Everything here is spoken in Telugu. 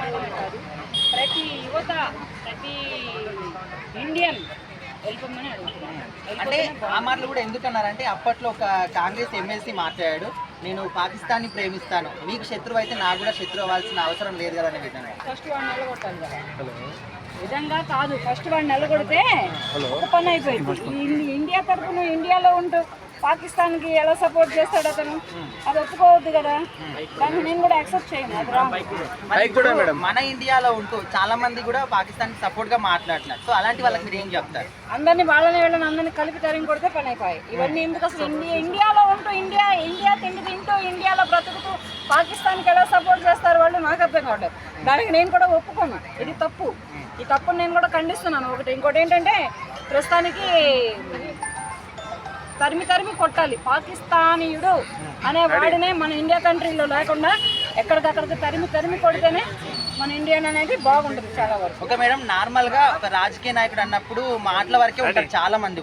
మాత్రమే కాదు ప్రతి యువత ప్రతి ఇండియన్ వెళ్ళిపోమని అడుగుతున్నాను. అంటే ఆ మాటలు కూడా ఎందుకు అన్నారంటే అప్పట్లో ఒక కాంగ్రెస్ ఎమ్మెల్సీ మాట్లాడాడు నేను పాకిస్తాన్ని ప్రేమిస్తాను. మీకు శత్రువు అయితే నాకు కూడా శత్రువు అవ్వాల్సిన అవసరం లేదు కదా అనే విధంగా ఫస్ట్ వాడిని నిలగొట్టాలి కదా. విధంగా కాదు. ఫస్ట్ వాడిని నిలగొడితే ఒక పని అయిపోయింది. ఇండియా తరఫున ఇండియాలో ఉంటూ పాకిస్తాన్కి ఎలా సపోర్ట్ చేస్తాడు అతను అది ఒప్పుకోవద్దు కదా. దాన్ని నేను కూడా యాక్సెప్ట్ చేయను అది రాంగ్ మన ఇండియాలో ఉంటూ చాలా మంది కూడా పాకిస్తాన్ సపోర్ట్గా మాట్లాడుతున్నారు. సో అలాంటి వాళ్ళకి మీరు ఏం చెప్తారు? అందరినీ వాళ్ళని వీళ్ళని అందరినీ కలిపి తరిమి కొడితే పని అయిపోయాయి. ఇవన్నీ ఎందుకు అసలు ఇండియా ఇండియాలో ఉంటూ ఇండియా ఇండియా తిండి తింటూ ఇండియాలో బ్రతుకుతూ పాకిస్తాన్కి ఎలా సపోర్ట్ చేస్తారు వాళ్ళు నాకు అర్థం కావట్లేదు. దానికి నేను కూడా ఒప్పుకోను. ఇది తప్పు. ఈ తప్పుని నేను కూడా ఖండిస్తున్నాను. ఒకటి ఇంకోటి ఏంటంటే ప్రస్తుతానికి తరిమి తరిమి కొట్టాలి. పాకిస్తానీయుడు అనే వాడినే మన ఇండియా కంట్రీలో లేకుండా ఎక్కడికక్కడికి తరిమి తరిమి కొడితేనే మన ఇండియన్ అనేది బాగుంటుంది చాలా వరకు. ఓకే మేడం నార్మల్గా ఒక రాజకీయ నాయకుడు అన్నప్పుడు మాటల వరకే ఉంటారు చాలా మంది కూడా.